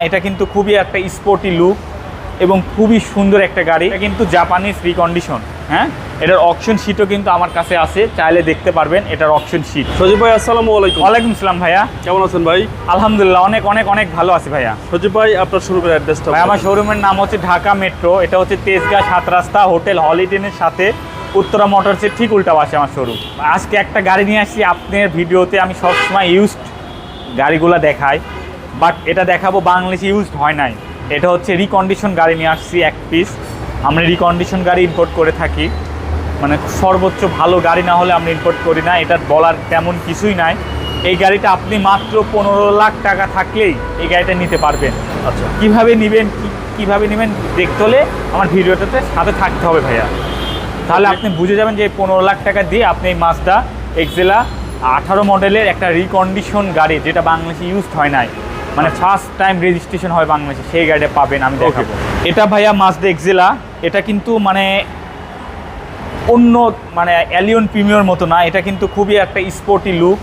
এটা কিন্তু খুবই একটা স্পোর্টি লুক এবং খুবই সুন্দর একটা গাড়ি। এটা কিন্তু জাপানিজ রিকন্ডিশন হ্যাঁ? এটার অপশন শিটও কিন্তু আমার কাছে আছে চাইলে দেখতে পারবেন এটার অপশন শিট সজীব ভাই আসসালামু আলাইকুম। ওয়ালাইকুম আসসালাম ভাইয়া। কেমন আছেন ভাই? আলহামদুলিল্লাহ অনেক অনেক অনেক ভালো আছে ভাইয়া। সজীব ভাই আপনার শোরুমের অ্যাড্রেসটা ভাই আমার শোরুমের নাম হচ্ছে ঢাকা মেট্রো এটা হচ্ছে তেজগাঁ সাত রাস্তা হোটেল হলিডেনের সাথে উত্তরা মোটরসের ঠিক উল্টা পাশে আমার শোরুম আজকে একটা গাড়ি নিয়ে আসি আপনার ভিডিওতে আমি সবসময় ইউজড গাড়িগুলো দেখাই। বাট এটা দেখাবো বাংলাদেশে ইউজড হয় নাই। এটা হচ্ছে রিকন্ডিশন গাড়ি নিয়ে আসছি এক পিস আমরা রিকন্ডিশন গাড়ি ইম্পোর্ট করে থাকি। মানে সর্বোচ্চ ভালো গাড়ি না হলে আমরা ইম্পোর্ট করি না। এটা বলার তেমন কিছুই নাই। এই গাড়িটা আপনি মাত্র পনেরো লাখ টাকা থাকলেই এই গাড়িটা নিতে পারবেন। আচ্ছা। কীভাবে নেবেন কীভাবে নেবেন দেখতে হলে আমার ভিডিওটাতে সাথে থাকতে হবে ভাইয়া। তাহলে আপনি বুঝে যাবেন যে পনেরো লাখ টাকা দিয়ে আপনি এই মাছটা এক্সেলা আঠারো মডেলের একটা রিকন্ডিশন গাড়ি যেটা বাংলাদেশে ইউজড হয় নাই। মানে ফার্স্ট টাইম রেজিস্ট্রেশন হয় বাংলাদেশে সেই গাড়িটা পাবেন আমি দেখাবো। এটা ভাইয়া মাছদা এক্সেলা এটা কিন্তু মানে অন্য মানে অ্যালিয়ন প্রিমিয়র মতো না এটা কিন্তু খুবই একটা স্পোর্টি লুক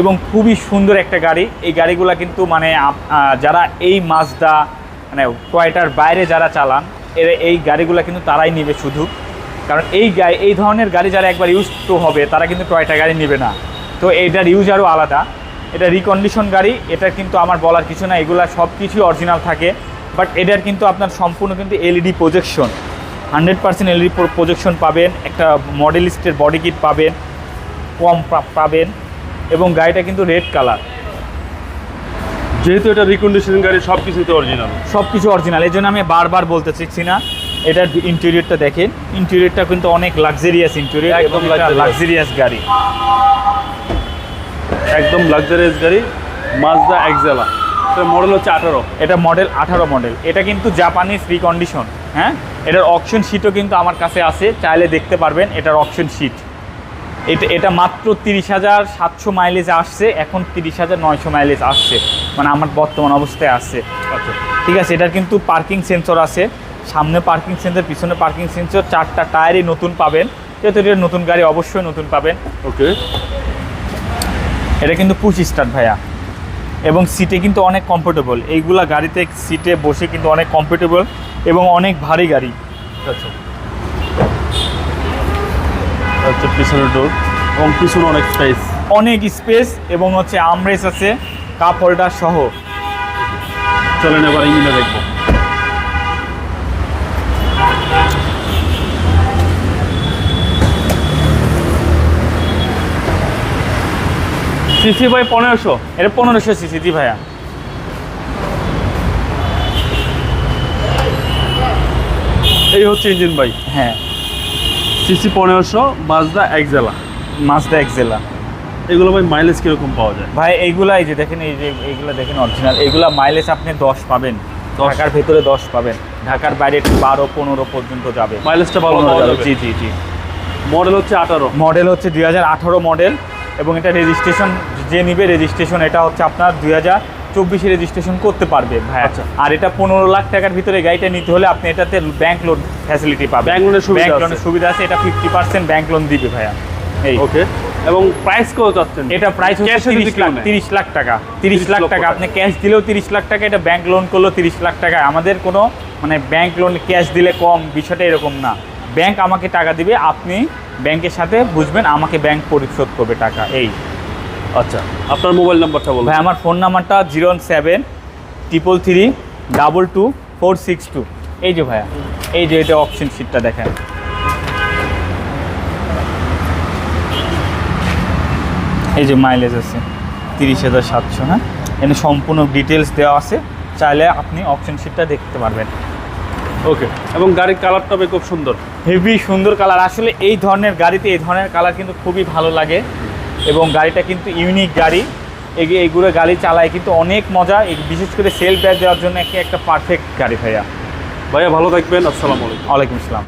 এবং খুবই সুন্দর একটা গাড়ি। এই গাড়িগুলো কিন্তু মানে যারা এই মাজদা মানে টয়টার বাইরে যারা চালান এর এই গাড়িগুলো কিন্তু তারাই নেবে শুধু। কারণ এই গাড়ি এই ধরনের গাড়ি যারা একবার ইউজ তো হবে তারা কিন্তু টয়টা গাড়ি নেবে না। তো এইটার ইউজ আরও আলাদা। এটা রিকন্ডিশন গাড়ি এটা কিন্তু আমার বলার কিছু না এগুলা সব কিছুই অরিজিনাল থাকে বাট এটার কিন্তু আপনার সম্পূর্ণ কিন্তু LED projection hundred percent LED projection পাবেন একটা মডেলিস্টের বডি কিট পাবেন কম পাবেন এবং গাড়িটা কিন্তু রেড কালার যেহেতু এটা রিকন্ডিশন গাড়ি সব কিছুই তো অরিজিনাল সব কিছু অরিজিনাল এই জন্য আমি বারবার বলতে চাইছি না এটার ইন্টেরিয়রটা দেখেন। ইন্টেরিয়রটা কিন্তু অনেক লাক্সারিয়াস ইন্টেরিয়র একদম লাক্সারিয়াস গাড়ি। একদম লাক্সারিয়াস গাড়ি মাজদা এক্সেলা এটা মডেল হচ্ছে আঠারো। এটা মডেল আঠারো মডেল এটা কিন্তু জাপানিজ রিকন্ডিশন হ্যাঁ? এটার অপশন শিটও কিন্তু আমার কাছে আছে চাইলে দেখতে পারবেন এটার অপশন শিট এটা এটা মাত্র তিরিশ হাজার সাতশো মাইলেজ আসছে এখন তিরিশ হাজার নয়শো মাইলেজ আসছে। মানে আমার বর্তমান অবস্থায় আসছে আচ্ছা। ঠিক আছে এটার কিন্তু পার্কিং সেন্সর আছে। সামনে পার্কিং সেন্সর পিছনে পার্কিং সেন্সর চারটা টায়ারই নতুন পাবেন। যেহেতু এটা নতুন গাড়ি অবশ্যই নতুন পাবেন। ওকে এটা কিন্তু পুশ স্টার্ট ভাইয়া। এবং সিটে কিন্তু অনেক কমফোর্টেবল এইগুলা গাড়িতে সিটে বসে কিন্তু অনেক কমফোর্টেবল এবং অনেক ভারী গাড়ি। আচ্ছা। আচ্ছা পিছনের ডোর এবং পিছনে অনেক স্পেস অনেক স্পেস এবং হচ্ছে আমরেস আছে কাপ হোল্ডার সহ। চলেন এবার ইঞ্জিনে দেখব। সিসি বাই পনেরোশো। এটা পনেরোশো সিসি জি ভাইয়া। এই হচ্ছে ইঞ্জিন বাই হ্যাঁ। সিসি পনেরোশো মাজদা এক্সেলা মাজদা এক্সেলা এগুলো ভাই মাইলেজ কীরকম পাওয়া যায়? ভাই এইগুলা এই যে দেখেন এই যে এইগুলো দেখেন অরিজিনাল এইগুলা মাইলেজ আপনি দশ পাবেন। ঢাকার ভেতরে দশ পাবেন। ঢাকার বাইরে বারো পনেরো পর্যন্ত যাবে। মাইলেজটা ভালো জি জি জি। মডেল হচ্ছে আঠারো। মডেল হচ্ছে দুই হাজার আঠারো মডেল এবং এটা রেজিস্ট্রেশন যে নিবে রেজিস্ট্রেশন এটা হচ্ছে আপনার দুই হাজার চব্বিশে রেজিস্ট্রেশন করতে পারবে ভাই আচ্ছা। আর এটা পনেরো লাখ টাকার ভিতরে গাড়িটা নিতে হলে আপনি এটাতে ব্যাংক লোন ফ্যাসিলিটি পাবেন। এর সুবিধা ব্যাংক আছে। লোনের সুবিধা আছে এটা ফিফটি পার্সেন্ট ব্যাংক লোন দিবে ভাইয়া। এই। ওকে এবং প্রাইস কত চাচ্ছেন? এটা প্রাইস হচ্ছে তিরিশ লাখ তিরিশ লাখ টাকা। তিরিশ লাখ টাকা। টাকা। আপনি ক্যাশ দিলেও তিরিশ লাখ টাকা এটা ব্যাংক লোন করলেও তিরিশ লাখ টাকা। আমাদের কোনো মানে ব্যাংক লোন ক্যাশ দিলে কম বিষয়টা এরকম না। ব্যাংক আমাকে টাকা দিবে আপনি ব্যাংকের সাথে বুঝবেন আমাকে ব্যাংক পরিশোধ করবে টাকা এই। আচ্ছা আপনার মোবাইল নাম্বারটা বলুন। ভাই আমার ফোন নাম্বারটা zero seven triple three double two four six two. এই যে ভাইয়া এই যে এটা অপশন শিটটা দেখেন। এই যে মাইলেজ আছে তিরিশ হাজার সাতশো হ্যাঁ? এখানে সম্পূর্ণ ডিটেলস দেওয়া আছে চাইলে আপনি অপশন শিটটা দেখতে পারবেন। ওকে এবং গাড়ির কালারটা খুব সুন্দর। হেভি সুন্দর কালার। আসলে এই ধরনের গাড়িতে এই ধরনের কালার কিন্তু খুবই ভালো লাগে এবং গাড়িটা কিন্তু ইউনিক গাড়ি। এগিয়ে এইগুলো গাড়ি চালায় কিন্তু অনেক মজা। বিশেষ করে সেল ব্যাগ দেওয়ার জন্য একটা একটা পারফেক্ট গাড়ি ভাইয়া। ভাইয়া ভালো থাকবেন। আসসালামু আলাইকুম। ওয়ালাইকুম আসসালাম।